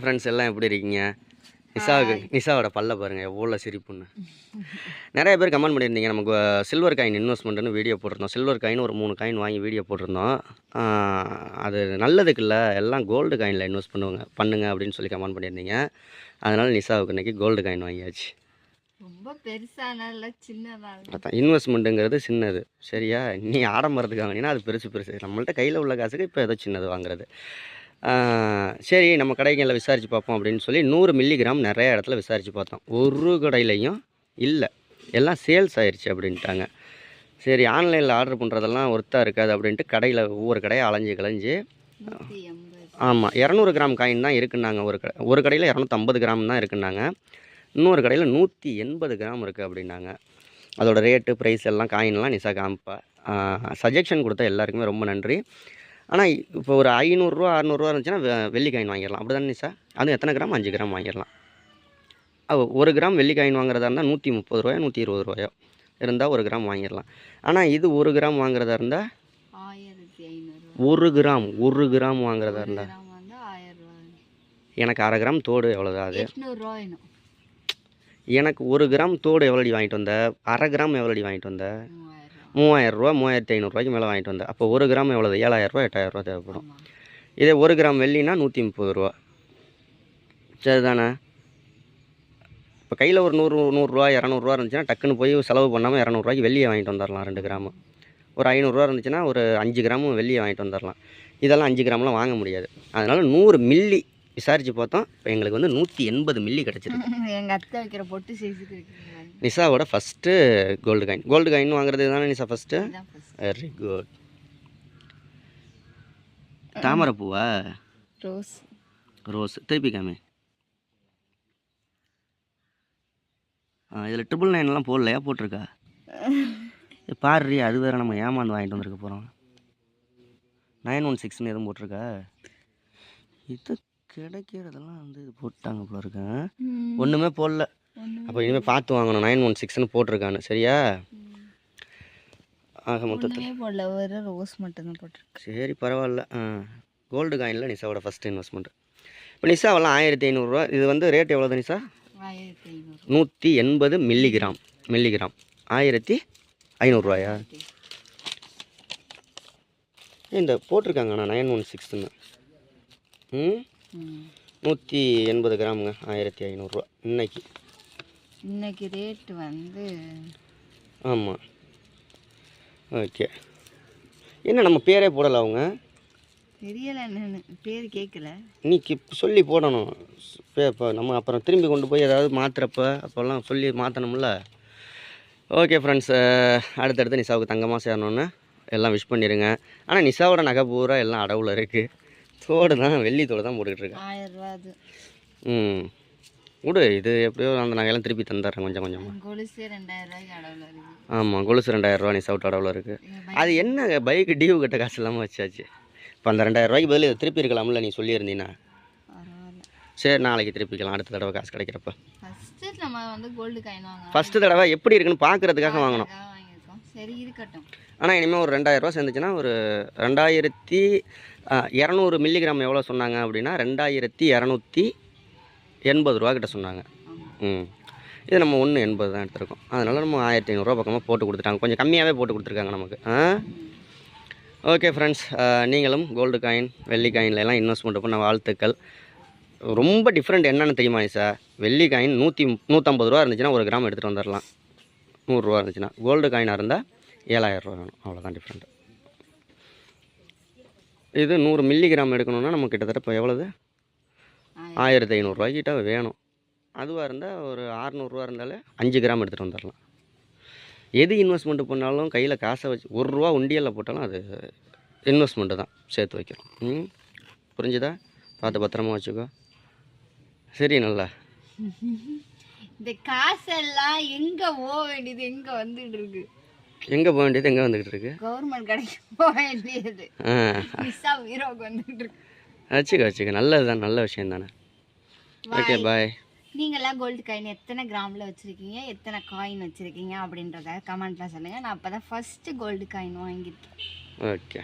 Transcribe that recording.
Friends எல்லாம் எப்படி இருக்கீங்க? நிஷாவுக்கு நிஷாவோட பல்ல பாருங்கள் எவ்வளோ சிரிப்புன்னு. நிறைய பேர் கமெண்ட் பண்ணியிருந்தீங்க நமக்கு சில்வர் காயின் இன்வெஸ்ட்மெண்ட்னு வீடியோ போட்டிருந்தோம். சில்வர் காயின் ஒரு மூணு காயின் வாங்கி வீடியோ போட்டிருந்தோம். அது நல்லதுக்கு இல்லை எல்லாம் கோல்டு காயினில் இன்வெஸ்ட் பண்ணுவாங்க பண்ணுங்க அப்படின்னு சொல்லி கமெண்ட் பண்ணியிருந்தீங்க. அதனால் நிஷாவுக்கு இன்றைக்கி கோல்டு காயின் வாங்கியாச்சு. ரொம்ப பெருசான இல்ல சின்னதா. இல்ல. அதான் இன்வெஸ்ட்மெண்ட்டுங்கிறது சின்னது. சரியா? நீ ஆடம்பரத்துக்கு வாங்கினீங்கன்னா அது பெருசு பெருசு. நம்மள்ட்ட கையில் உள்ள காசுக்கு இப்போ ஏதோ சின்னது வாங்குறது. சரி நம்ம கடைகளில் விசாரித்து பார்ப்போம் அப்படின்னு சொல்லி நூறு மில்லிகிராம் நிறைய இடத்துல விசாரித்து பார்த்தோம். ஒரு கடையிலையும் இல்லை. எல்லாம் சேல்ஸ் ஆயிடுச்சு அப்படின்ட்டாங்க. சரி ஆன்லைனில் ஆர்டர் பண்ணுறதெல்லாம் ஒர்த்தாக இருக்காது அப்படின்ட்டு கடையில் ஒவ்வொரு கடையை அலைஞ்சு கலைஞ்சு ஆமாம் இரநூறு கிராம் காயின் தான் இருக்குன்னாங்க ஒரு கடை. ஒரு கடையில் இரநூத்தம்பது கிராம் தான் இருக்குன்னாங்க. இன்னொரு கடையில் நூற்றி எண்பது கிராம் இருக்குது அப்படின்னாங்க. அதோட ரேட்டு ப்ரைஸ் எல்லாம் காயின்லாம் நிசா காமிப்பா. சஜெக்ஷன் கொடுத்த எல்லாருக்குமே ரொம்ப நன்றி. ஆனால் இப்போ ஒரு ஐநூறுரூவா அறநூறுவா இருந்துச்சுன்னா வெள்ளி காயின் வாங்கிடலாம். அப்படி தானே நிசா அதுவும் எத்தனை கிராம்? அஞ்சு கிராம் வாங்கிடலாம். ஒரு கிராம் வெள்ளி காயின் வாங்குறதா இருந்தால் நூற்றி முப்பது ரூபாயோ நூற்றி இருபது ரூபாயோ இருந்தால் ஒரு கிராம் வாங்கிடலாம். ஆனால் இது ஒரு கிராம் வாங்குறதா இருந்தால் ஒரு கிராம் ஒரு கிராம் வாங்குறதா இருந்தால் எனக்கு அரை கிராம் தோடு எவ்வளோதான் அது? எனக்கு ஒரு கிராம் தோடு எவ்வளோடி வாங்கிட்டு வந்த? அரை கிராம் எவ்வளோடி வாங்கிட்டு வந்த? ரூபா மூவாயிரத்தி ஐநூறுரூவாய்க்கு மேலே வாங்கிட்டு வந்தேன். அப்போ ஒரு கிராம் எவ்வளோ எட்டாயிரம் ரூபா தேவைப்படும். இதே ஒரு கிராம் வெள்ளினா நூற்றி முப்பது ரூபா. சரிதானே? இப்போ கையில் ஒரு நூறு நூறுரூவா இரநூறுவா இருந்துச்சுன்னா டக்குன்னு போய் செலவு பண்ணாமல் இரநூறுவாய்க்கு வெள்ளியை வாங்கிட்டு வந்துடலாம் ரெண்டு கிராமு. ஒரு ஐநூறுரூவா இருந்துச்சுன்னா ஒரு அஞ்சு கிராமும் வெள்ளியை வாங்கிட்டு வந்துடலாம் இதெல்லாம் அஞ்சு கிராம்லாம் வாங்க முடியாது. அதனால் நூறு மில்லி விசாரித்து பார்த்தோம். இப்போ எங்களுக்கு வந்து நூற்றி எண்பது மில்லி கிடச்சிருக்கு. எங்க அத்தை வைக்கிற பொட்டு சைஸுக்கு நிஷாவோட first gold coin gold coin வாங்குறது தானே நிஷா ஃபஸ்ட்டு. வெரி குட் தாமரை பூவா ரோஸ் ரோஸ் திருப்பி காமி. இதில் ட்ரிபிள் நைன்லாம் போடலையா? போட்டிருக்கா? ஏ, பாருடி அது வேறு நம்ம ஏமாந்து வாங்கிட்டு வந்திருக்க போகிறோம் நைன் ஒன் சிக்ஸ்னு எதுவும் போட்டிருக்கா? இது கிடைக்கிறதெல்லாம் வந்து இது போட்டாங்க போல இருக்கு. ஆ? ம். ஒன்றுமே போடல. அப்போ இனிமேல் பார்த்து வாங்கணும். நைன் ஒன் சிக்ஸ்னு போட்டிருக்கான்னு சரியா? ஆக மொத்தத்தில். போடல. ஒரு ரோஸ் மட்டும் தான் போட்டிருக்கு. சரி பரவாயில்ல. ஆ கோல்டு காயினில் நிஷாவோட ஃபஸ்ட் இன்வெஸ்ட்மெண்ட் இப்போ நிஷாவெல்லாம் ஆயிரத்தி ஐநூறுரூவா இது வந்து ரேட் எவ்வளோது ஐநூறு. நூற்றி எண்பது மில்லிகிராம் மில்லிகிராம் ஆயிரத்தி ஐநூறுரூவாயா இந்த போட்டிருக்காங்கண்ணா நைன் ஒன் சிக்ஸ்னு ம்? ம். நூற்றி எண்பது கிராமுங்க ஆயிரத்தி ஐநூறுரூவா இன்னைக்கு. இன்னைக்கு ரேட் வந்து ஆமாம் ஓகே என்ன நம்ம பேரே போடலை அவங்க? தெரியல என்னன்னு. பேர் கேட்கல நீ சொல்லி போடணும். இப்போ நம்ம அப்புறம் திரும்பி கொண்டு போய் ஏதாவது மாற்றுறப்ப அப்போல்லாம் சொல்லி மாற்றணும்ல ஓகே ஃப்ரெண்ட்ஸ் அடுத்தடுத்து நிஷாவுக்கு தங்கமாக சேரணுன்னு எல்லாம் விஷ் பண்ணிடுங்க ஆனால் நிஷாவோட நகை பூரா எல்லாம் அடவுல இருக்குது தோடு தான் வெள்ளி தோடு தான் போட்டுக்கிட்டு இருக்கேன் ஆயிரம் ரூபா ம். விடு இது எப்படியோ அந்த நகையெல்லாம் திருப்பி தந்துடுறேன் கொஞ்சம் கொஞ்சமாக கொலுசு ரெண்டாயிரம் ஆமாம் கொலுசு ரெண்டாயிரரூவா நிஷாவுட்டு அடவுல இருக்குது அது என்ன பைக்கு டியூ கட்ட காசு இல்லாமல் வச்சாச்சு? இப்போ அந்த ரெண்டாயிரம் ரூபாய்க்கு பதில் திருப்பி இருக்கலாம்ல நீ சொல்லியிருந்தீங்கன்னா சரி நாளைக்கு திருப்பிக்கலாம் அடுத்த தடவை காசு கிடைக்கிறப்ப. ஃபர்ஸ்ட் நம்ம வந்து கோல்டு காயின் வாங்கலாம். ஃபஸ்ட்டு தடவை எப்படி இருக்குன்னு பார்க்குறதுக்காக வாங்கியிருக்கோம். சரி இருக்கட்டும். ஆனால் இனிமேல் ஒரு ரெண்டாயிரரூவா சேர்ந்துச்சுன்னா ஒரு ரெண்டாயிரத்தி இரநூறு மில்லிகிராம் எவ்வளோ சொன்னாங்க அப்படின்னா ரெண்டாயிரத்தி இரநூத்தி எண்பது ரூபா கிட்ட சொன்னாங்க. ம். இது நம்ம ஒன்று எண்பது தான் எடுத்திருக்கோம். அதனால் நம்ம ஆயிரத்தி ஐநூறுரூவா பக்கமாக போட்டு கொடுத்துட்டாங்க. கொஞ்சம் கம்மியாகவே போட்டு கொடுத்துருக்காங்க நமக்கு. ஆ? ஓகே ஃப்ரெண்ட்ஸ் நீங்களும் கோல்டு காயின் வெள்ளி காயின்ல எல்லாம் இன்வெஸ்ட்மெண்ட் பண்ண வாழ்த்துக்கள். ரொம்ப டிஃப்ரெண்ட் என்னென்னு தெரியுமா சார் வெள்ளி காயின் நூற்றி நூற்றம்பது ரூபா இருந்துச்சுன்னா ஒரு கிராம் எடுத்துகிட்டு வந்துடலாம் நூறுரூவா இருந்துச்சுன்னா. கோல்டு காயினாக இருந்தால் ஏழாயிரம் ரூபா வேணும். அவ்வளோதான் டிஃப்ரெண்ட் இது நூறு மில்லி கிராம் எடுக்கணும்னா நம்ம கிட்டத்தட்ட இப்போ எவ்வளோது ஆயிரத்தி ஐநூறுரூவாய்க்கிட்ட வேணும். அதுவாக இருந்தால் ஒரு அறநூறுவா இருந்தாலே அஞ்சு கிராம் எடுத்துகிட்டு வந்துடலாம். எது இன்வெஸ்ட்மெண்ட் பண்ணாலும் கையில் காசை வச்சு ஒரு ரூபா உண்டியலில் போட்டாலும் அது இன்வெஸ்ட்மெண்ட்டு தான் சேர்த்து வைக்கிறோம். ம்? புரிஞ்சுதா? பார்த்து பத்திரமா வச்சுக்கோ. சரி நல்லா. இந்த காசெல்லாம் எங்க போக வேண்டியது? எங்க வந்துட்டு இருக்கு? எங்கே போக வேண்டியது? எங்கே வந்துக்கிட்டு இருக்கு? கவர்மெண்ட் கடைக்கு போக வேண்டியது. வந்துட்டு இருக்கு. வச்சுக்க வச்சுக்க. நல்லது தான் நல்ல விஷயம் தானே ஓகே பாய் நீங்களாம் கோல்டு காயின் எத்தனை கிராமில் வச்சுருக்கீங்க? எத்தனை காயின் வச்சுருக்கீங்க? அப்படின்றத கமெண்ட்டில் சொல்லுங்கள் நான் அப்போ தான் ஃபஸ்ட்டு கோல்டு காயின் வாங்கியிருக்கேன். ஓகே